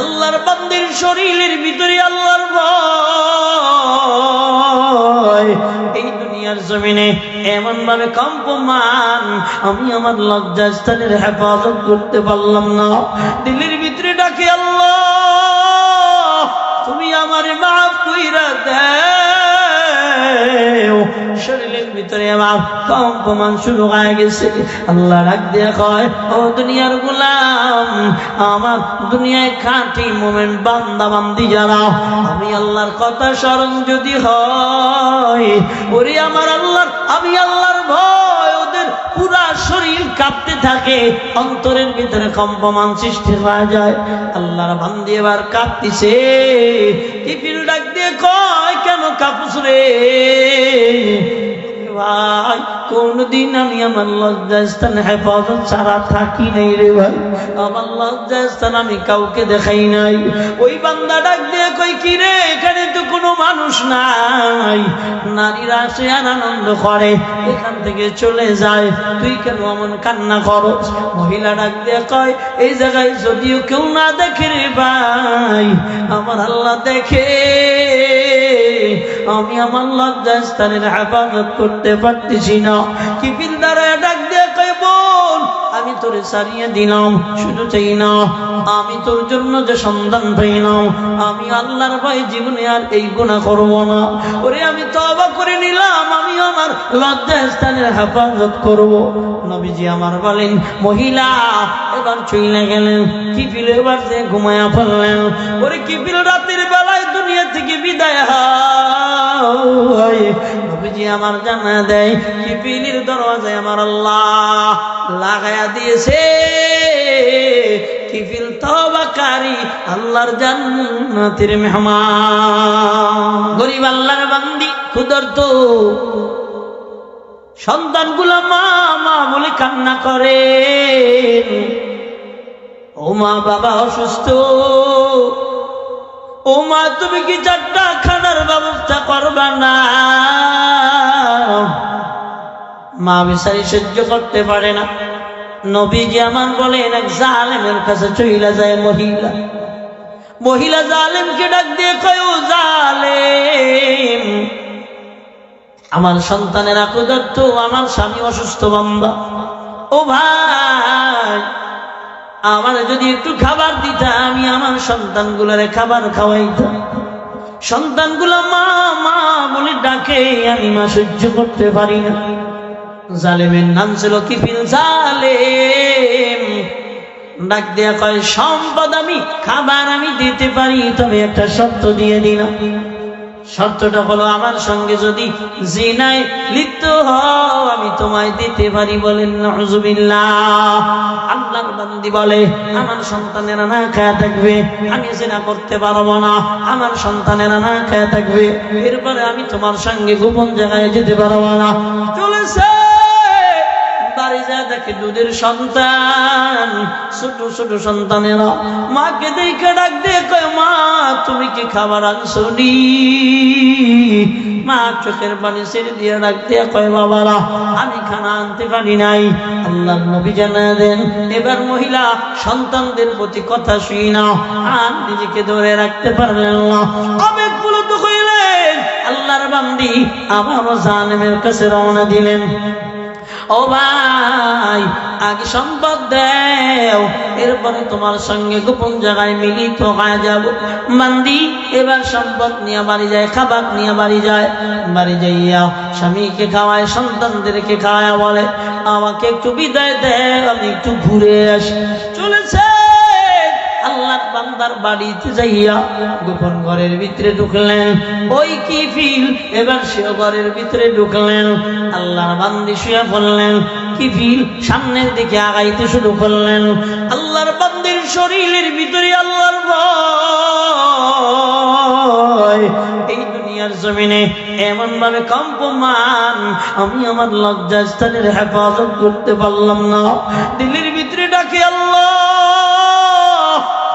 আল্লাহর বান্দির শরীরের ভিতরে আল্লাহর ভয়। এই দুনিয়ার জমিনে এমন ভাবে কম্পমান, আমি আমার লজ্জাস্থানের হেফাজত করতে পারলাম না। দিল্লির ভিতরে ডাকে, আল্লাহ, তুমি আমার মাফ কইরা দেও। শরীরের ভিতরে কম্পমান শুরু হয়ে গেছে। আল্লাহ রাগ দিয়ে কয়, ও দুনিয়ার গুলাম, আমার দুনিয়ায় খাঁটি মোমেন্ট বান্দা বান্দি যারা, আমি আল্লাহর কথা স্মরণ যদি হয়, ওরে আমার আল্লাহর আমি আল্লাহর ভয় শরীর কাঁপতে থাকে, অন্তরের ভিতরে কম্পমান সৃষ্টি হয়ে যায়। আল্লাহর বান্দি এবার কাঁপতিছে। কিপিল ডাক দিয়ে কয়, কেন কাপুস রে? ভাই, কোনদিন আমি আমার লজ্জাস্থান হেফাজত ছাড়া থাকি নাই রে ভাই। আমার লজ্জাস্থান আমি কাউকে দেখাই নাই। ওই বান্দা ডাক দিয়ে কই কি রে, এখানে তো কোনো মানুষ নাই। নারীরা আসে আর আনন্দ করে, এখান থেকে চলে যায়। তুই কেন এমন কান্না করো মহিলা ডাক দিয়ে কয়, এই জায়গায় যদিও কেউ না দেখে রে ভাই, আমার আল্লাহ দেখে। আমি আমার লজ্জাস্থানের হেফাজত করতে পারতেছি না। কি বোন আমি তোরে সারিয়ে দিলাম শুধু চাই না। আমি তোর জন্য যে সন্ধান পাইলাম, আমি আল্লাহর ভাই জীবনে আর এই গুণা করব না। ওরে, আমি তবা করে নিলাম, আমি আমার লজ্জাস্থানের হেফাজত করব। নবীজি আমার বলেন, মহিলা, এবার চইলে গেলেন কি ফিল এবার যে ঘুমায়া ফেললেন। ওরে কি ফিল রাতের বেলায় দুনিয়া থেকে বিদায় নবীজি আমার জানা দেয় কি পিলির দরওয়াজায় আমার আল্লাহ লাগায়া দিয়েছে। কিফিল তবাকারী আল্লাহর জান্নাতের মেহমান। গরিব আল্লাহর বান্দি, ক্ষুধার্ত। সন্তানগুলো মা মা বলে কান্না করে ও মা বাবা অসুস্থ। ও মা তুমি কি চারটা খানার ব্যবস্থা করবা না? মা বিচারি সহ্য করতে পারে না। নবীজি আমার বলেন, এক জালেমের কাছে চইলা যায় মহিলা। মহিলা জালেমকে ডাক দিয়ে কয় জালেম, আমার সন্তানেরা ক্ষুধার্ত আমার স্বামী অসুস্থ বান্দা ও ভাই আমার যদি একটু খাবার দিতা, আমি আমার সন্তানগুলোরে খাবার খাওয়াইতাম। সন্তানগুলো মা মা বলে ডাকে, আমি মা সহ্য করতে পারি না। জালেমের নাম ছিল কিফিল জালেম। ডাক দেয়া কয়, সম্পদ আমি, খাবার আমি দিতে পারি, তবে একটা শর্ত দিয়ে দিলাম। শর্তটা হলো আমার সঙ্গে যদি জিনায় লিপ্ত হও, আমি তোমায় দিতে পারি বলেন আল্লাহর বান্দি বলে, আমার সন্তানের না খায়া থাকবে, আমি জিনা করতে পারব না। আমার সন্তানের না খায়া থাকবে, এরপরে আমি তোমার সঙ্গে গোপন জায়গায় যেতে পারব না। চলেছে! যায় দেখে দুধের সন্তান। ছোট ছোট সন্তানেরা মাকে দেখে ডাক দিয়ে কয়, মা, তুমি কি খাবার আনছনি? মা চোখের পানি ছেড়ে দিয়ে ডাক দিয়ে কয়, বাবারা, আমি খানা আনতে পারি নাই। আল্লাহ নবী জানা দেন, এবার মহিলা সন্তানদের প্রতি কথা শুই না, আর নিজেকে ধরে রাখতে পারলেন না। আবেগ পুলত হইলেন, আল্লাহর বান্দি আবার জানেমের কাছে রওনা দিলেন। ও ভাই, আগে সম্পদ দেও, এরপরে তোমার সঙ্গে গোপন জায়গায় মিলিত হয়ে যাব। মান্দি, এবার সম্পদ নিয়ে বাড়ি যায়, খাবার নিয়ে বাড়ি যায়। বাড়ি যাইয়া স্বামীকে খাওয়ায়, সন্তানদেরকে খাওয়ায় বলে, আমাকে একটু বিদায় দেয় আমি একটু ঘুরে আসি। চলেছে বান্দার বাড়িতে যাইয়া গোপন ঘরের ভিতরে ঢুকলেন। ওই কি ফিল? এবার সে ঘরের ভিতরে ঢুকলেন। আল্লাহর বান্দি শুয়ে পড়লেন কি ফিল? সামনের দিকে আগাইতে শুরু করলেন। আল্লাহর বান্দির শরীরের ভিতরে আল্লাহর ভয়। এই দুনিয়ার জমিনে এমন ভাবে কম্পমান, আমি আমার লজ্জাস্থানের হেফাজত করতে পারলাম না। দিল্লির ভিতরে ডাকে আল্লাহ।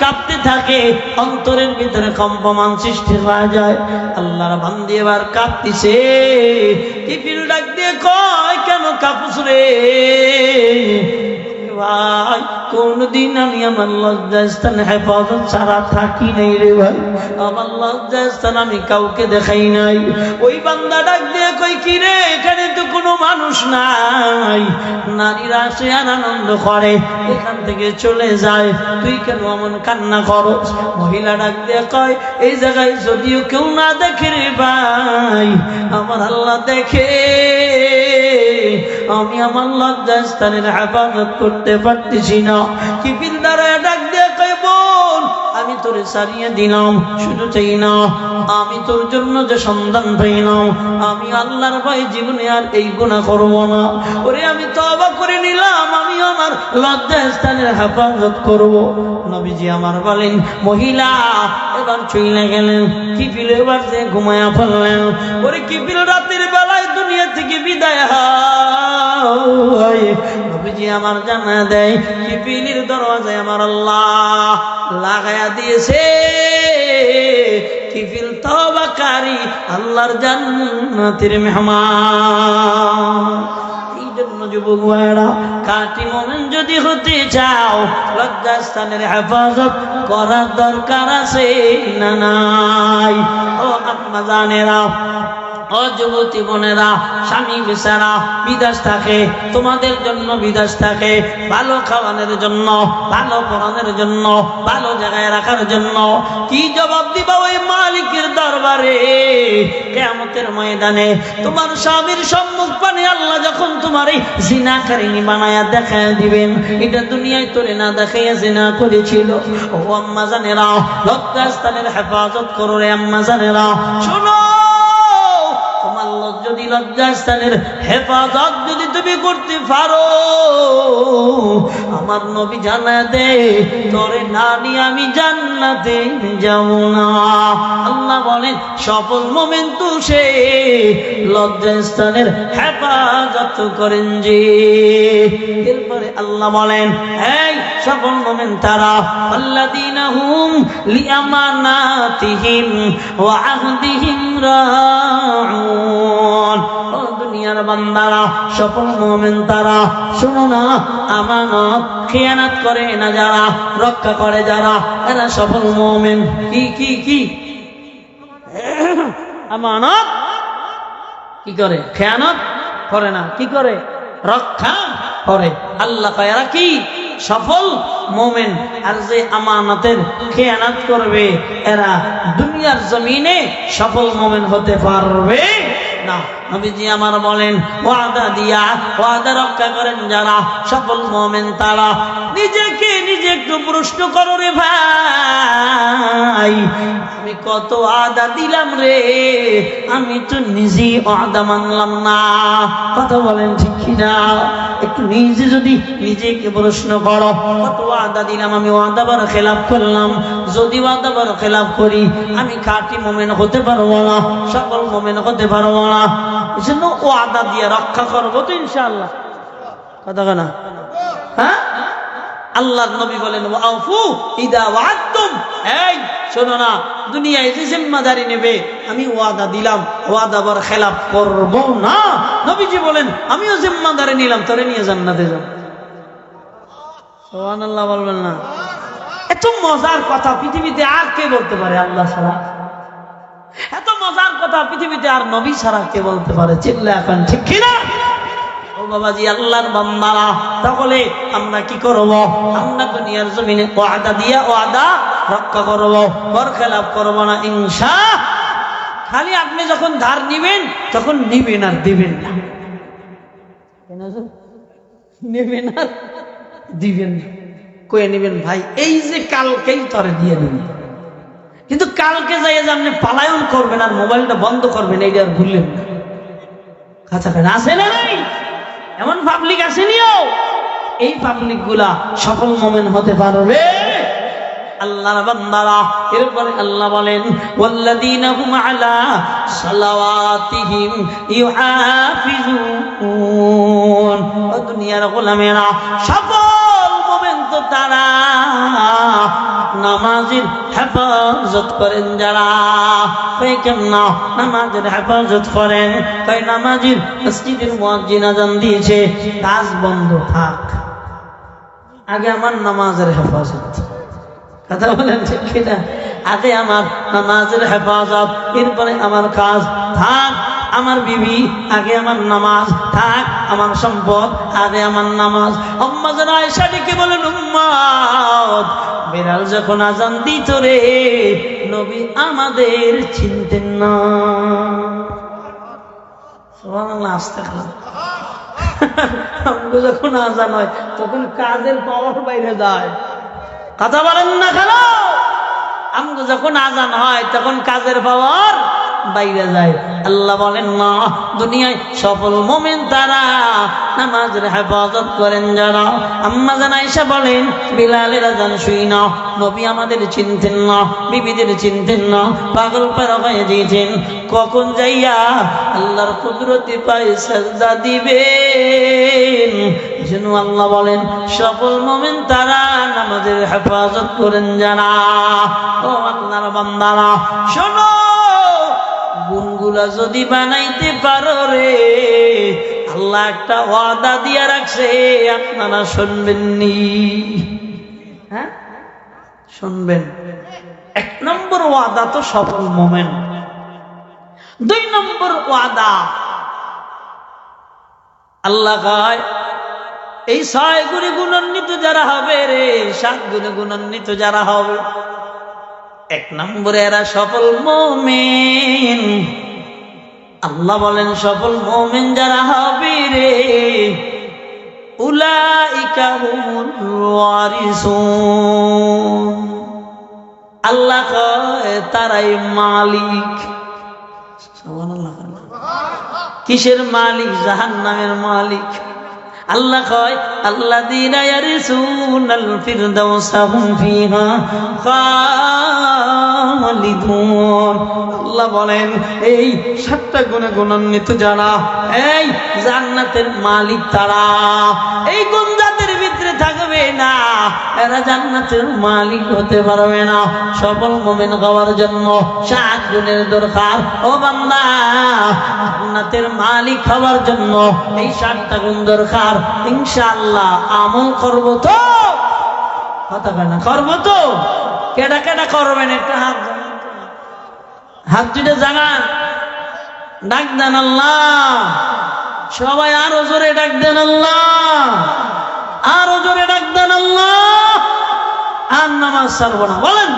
কাঁপতে থাকে, অন্তরের ভিতরে কম্পমান সৃষ্টি হয়ে যায়। আল্লাহর বান্দি এবার কাঁপতিছে। টিপির ডাক দিয়ে কয়, কেন কাপুস রে? ভাই, কোনদিন আমি আমার লজ্জাস্থান হেফাজত ছাড়া থাকি নাই রে ভাই। আমার লজ্জাস্থান আমি কাউকে দেখাই নাই। ওই বান্দা ডাক দিয়ে কই কি রে, এখানে তো কোনো মানুষ নাই। নারীরা আসে আর আনন্দ করে, এখান থেকে চলে যায়। তুই কেন এমন কান্না করস? মহিলা ডাক দিয়ে কয়, এই জায়গায় যদিও কেউ না দেখে রে ভাই, আমার আল্লাহ দেখে। আমি আমার লজ্জাস্থানের হেফাজত করতে পারতেছি না। কি বিন্দারা ডাক দিয়ে বোন, আমি তোরে সারিয়ে দিলাম, শুধু চাই না। আমি তোর জন্য যে সন্ধান পাইলাম, আমি আল্লাহর ভাই জীবনে আর এই গুণা করব না। ওরে, আমি তবা করে নিলাম, আমি আমার লজ্জা লজ্জাস্থানের হেফাজত করব। নবীজি আমার বলেন, মহিলা, এবার চইলে গেলেন কি পিল এবার যে ঘুমায়া ফেললেন ওরে কি পিল রাতের বেলায় দুনিয়া থেকে বিদায় হয় নবীজি আমার জানা দেয় কি পিলির দরওয়াজায় আমার আল্লাহ লাগায়া দিয়েছে। কিফিল তবাকারী আল্লাহর জান্নাতের মেহমান। যদি হতে চাও, লজ্জাস্থানের হেফাজত করার দরকার আছে না নাই? ও আত্মা জানেরা ও যুবতী বোনেরা, স্বামী বেচারা বিদেশ থাকে, তোমাদের জন্য বিদেশ থাকে, ভালো খাওয়ানোর জন্য, ভালো পড়ানোর জন্য, ভালো জায়গায় রাখার জন্য। কি জবাব দিবা ওই মালিকের দরবারে? কেমতের ময়দানে তোমার স্বামীর সম্মুখ পানে আল্লাহ যখন তোমার এই জিনাকারিনী বানায়া দেখায় দিবেন, এটা দুনিয়ায় তোরে না দেখাইয়া জিনা করেছিল। ও আম্মা জানেরা, লজ্জাস্থানের হেফাজত করো রে আম্মা জানেরা। শোনো লজ্জাস্থানের হেফাজত যদি তুমি করতে পারো। আমার নবী জানা দে, তোরে নানি আমি জান্নাতে যাব না। আল্লাহ বলেন, সফল মোমেন্ট তো সে লজ্জাস্থানের হেফাজত করেন যে। এরপরে আল্লাহ বলেন, এই সফল মোমেন্ট তারা আল্লাদিনা হুম লিয়ামানাতিহিম ওয়া আহদিহিম রাউন। দুনিয়ার বান্দারা, সফল মোমেন তারা। না, আমানত, খেয়ানাত করে না যারা, রক্ষা করে যারা, এরা সফল মোমেন। কি কি কি? আমানত? কি করে? খেয়ানত? করে না। কি করে? রক্ষা করে। আল্লাহ এরা কি? সফল মোমেন। আর যে আমানতের খেয়ানাত করবে, এরা দুনিয়ার জমিনে সফল মোমেন হতে পারবে। নবীজি আমার বলেন, ওয়াদা দিয়া, ওয়াদা রক্ষা করেন যারা সফল মোমেন তারা। নিজেকে নিজে একটু প্রশ্ন করো রে ভাই, আমি কত আদা দিলাম রে, আমি তো নিজে আদা মানলাম না। কথা বলেন ঠিক কিনা? একটু নিজে যদি নিজেকে প্রশ্ন করো, কত আদা দিলাম, আমি আদা বার খেলাপ করলাম। যদি আদা বার খেলাপ করি, আমি খাঁটি মোমেন হতে পারব না, সকল মোমেন হতে পারব না। এই জন্য ও দিয়ে রক্ষা করব তো ইনশাআল্লাহ। কথা কেনা হ্যাঁ? আল্লাহর নবী বলেন শোনো না, দুনিয়ায় যে জিম্মাদারি নেবে, আমি ওয়াদা দিলাম, ওয়াদা বার খেলাপ করব না। নবীজি বলেন, আমিও জিম্মাদারি নিলাম, তোরে নিয়ে জান্নাতে যাব। সুবহানাল্লাহ বলবেন না। এত মজার কথা পৃথিবীতে আর কে বলতে পারে আল্লাহ ছাড়া? এত মজার কথা পৃথিবীতে আর নবী ছাড়া কে বলতে পারে? চিল্লা এখন, ঠিক কিনা? খালি আপনি যখন ধার নিবেন, তখন নিবেন আর দিবেন নেবেন আর দিবেন কয়ে নেবেন, ভাই, এই যে কালকেই তরে দিয়ে দেবেন কিন্তু কালকে যাই যে আপনি পালায়ন করবেন আর মোবাইলটা বন্ধ করবেন, এইটা আর ভুললেন কাছাকাছি আছে না নাই? এমন পাবলিক আসেনিও? এই পাবলিকগুলা সফল মোমেন হতে পারবে? বান্দারা, এরপরে আল্লাহ বলেন তো তারা নামাজের হেফাজত করেন যারা। কই কেমনা নামাজের হেফাজত করেন। কই নামাজের মসজিদের মুয়াজ্জিন আজান দিয়েছে। কাজ বন্ধ থাক। আগে আমার নামাজের হেফাজত। কথা বলেন ঠিক কিনা? আগে আমার নামাজের হেফাজত, এরপরে আমার কাজ থাক। আমার বিবি, আগে আমার নামাজ থাক। আমার সম্পদ, আগে আমার নামাজ। আম্মা যেন আয়সা ডেকে বলেন উম্মাদ বিড়াল যখন আজান দিত রে, নবী আমাদের চিনতেন না। আসতে যখন আজান হয়, তখন কাজের পাওয়ার বাইরে যায়। কথা বলেন না কেন? আমগো যখন আজান হয়, তখন কাজের পাওয়ার বাইরে যায়। আল্লাহ বলেন, না, দুনিয়ায় সফল মোমেন তারা নামাজের হেফাজত করেন যারা। আম্মা জান আয়েশা বলেন, বিলালের আজান শুই না নবী আমাদের চিনতেন না, বিবিদের চিনতেন না, পাগল পারা হয়ে দিয়েছেন কখন যাইয়া আল্লাহর কুদরতি পায়ে সাজদা দিবেন? যেন আল্লাহ বলেন সকল মোমেন তারা নামাজের হেফাজত করেন যারা। ও আল্লাহর বান্দারা, শোনো গুনগুলা যদি বানাইতে পারো রে, আল্লাহ একটা ওয়াদা দিয়া রাখছে, আপনারা শুনবেন নি হ্যাঁ? শুনবেন। এক নম্বর ওয়াদা তো সফল মোমেন্ট দুই নম্বর ওয়াদা, আল্লাহ কয়, এই ছয় গুণে গুণান্বিত যারা হবে রে, সাত গুণে গুণান্বিত যারা হবে, এক নম্বরে এরা সফল মোমেন। আল্লাহ বলেন, সফল মোমিন যারা হবে রে আল্লাহ তারাই মালিক। কিসের মালিক? জাহান নামের মালিক। আল্লাহ কয় আল্লাহ দিনা ইয়ারিসুনাল ফিরদাউসা হুম ফিহা খালিদুন। আল্লাহ বলেন, এই সাতটা গুণে গুণান্বিত যারা, এই জান্নাতের মালিক তারা। এই গুঞ্জাতের থাকবে না। এরা জান্নাতের মালিক হতে পারবে না। সফল মোমেন হওয়ার জন্য সাত গুণের দরকার। ও বান্দা, জান্নাতের মালিক হওয়ার জন্য এই সাতটা গুণ দরকার। ইনশাআল্লাহ আমল করব তো। কথা কয় না, করব তো। কেডা কেডা করবেন একটা হাত। হাত দুটো জাগান ডাক দেন আল্লাহ। সবাই আরও জোরে ডাক দেন আল্লাহ। আরও জোরে ডাক দেন আল্লাহ। আর নামাজ ছাড়বো না, বলেন।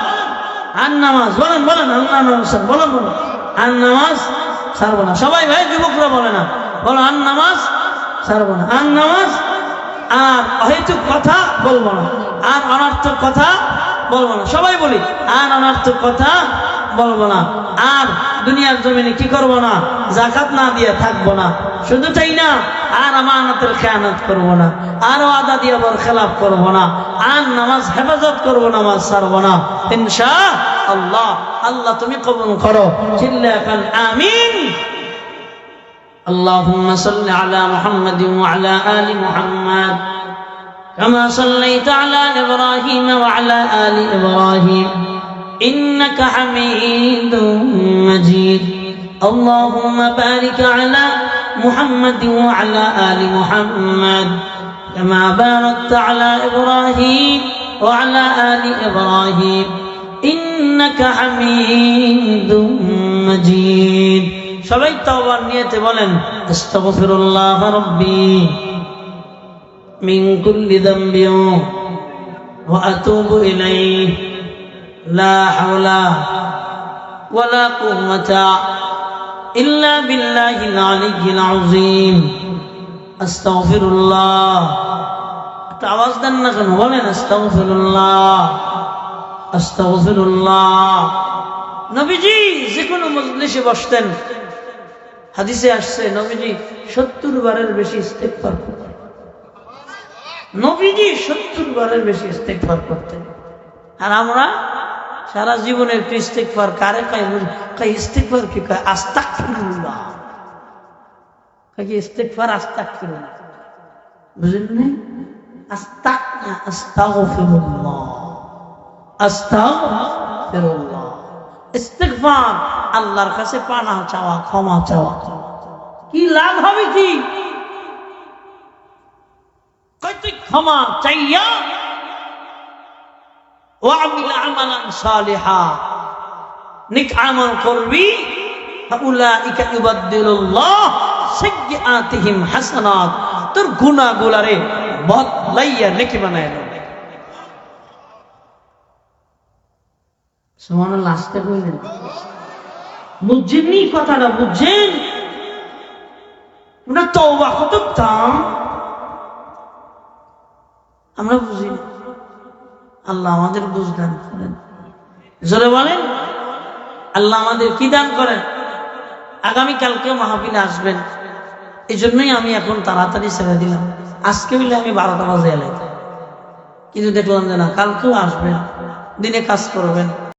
আর নামাজ, বলেন বলেন, আল্লাহ নামাজ বলেন বলেন আর নামাজ ছাড়বো না। সবাই ভাই যুবকরা বলে না, বলো আর নামাজ ছাড়বো না। আর নামাজ আর অহেতুক কথা বলব না, আর অনার্থক কথা বলব না। সবাই বলি, আর অনার্থক কথা বলবো না আর দুনিয়ার জমিনে কি করব না জাকাত না দিয়ে থাকবো না শুধু তাই না আর আমানতের খেয়ানত করব না আর আদা দিয়ে বর খেলাপ করব না আর নামাজ হেফাজত করব নামাজ ছাড়বো না ইনশা আল্লাহ আল্লাহ তুমি কবুল করো চিল্লা এখন আমিন اللهم صل على محمد وعلى آل محمد كما صليت على إبراهيم وعلى آل إبراهيم إنك حميد مجيد اللهم بارك على محمد وعلى آل محمد كما باركت على إبراهيم وعلى آل إبراهيم إنك حميد مجيد সবাই তওবার নিয়তে বলেন আস্তাগফিরুল্লাহ রাব্বি মিন কুল্লি যামবি ওয়া আতুবু ইলাইহি লা ওয়ালা ইল্লা একটা আওয়াজ দেন না কেন? বলেন নবীজি যে কোনো মজলিসে বসতেন। হাদিসে আসছে, নবীজি সত্তর বারের বেশি ইস্তেকফার করতেন। নবীজি সত্তর বারের বেশি ইস্তেকফার করতেন। আর আমরা সারা জীবনের একটু ইস্তেকফার কারে কাই কাই ইস্তেকফার কি? কয় আস্তাক ফিরুল্লাহ কাই কি ইস্তেকফার আস্তাক ফিরুল্লাহ বুঝলেন না আস্তাক না আস্তাগফিরুল্লাহ। আস্তাগফিরুল্লাহ। ইস্তেগফার, আল্লাহর কাছে পানা চাওয়া, ক্ষমা চাওয়া। কি লাভ হবে কি? কয় তুই ক্ষমা চাইয়া ওয়ামিল আমালান সালিহা। নিক আমল করবি, ফাউলাইকা ইউবাদদিলুল্লাহ সাইয়্যাতিহিম হাসানাত। তোর গুনাহগুলারে বদলাইয়া নেকি বানায় দেবে সুবহানাল্লাহ, আসতে কইলেন বুঝছেননি কথাটা, বুঝছেন? ওটা তওবা কত দাম আমরা বুঝি না। আল্লাহ আমাদের বুঝ দান করেন। জোরে বলেন? আল্লাহ আমাদের কি দান করেন? আগামী কালকেও মাহফিলে আসবেন। এই জন্যই আমি এখন তাড়াতাড়ি ছেড়ে দিলাম। আজকে হইলে আমি বারোটা বাজে এলাই কিন্তু দেখলাম যে না, কালকেও আসবেন, দিনে কাজ করবেন।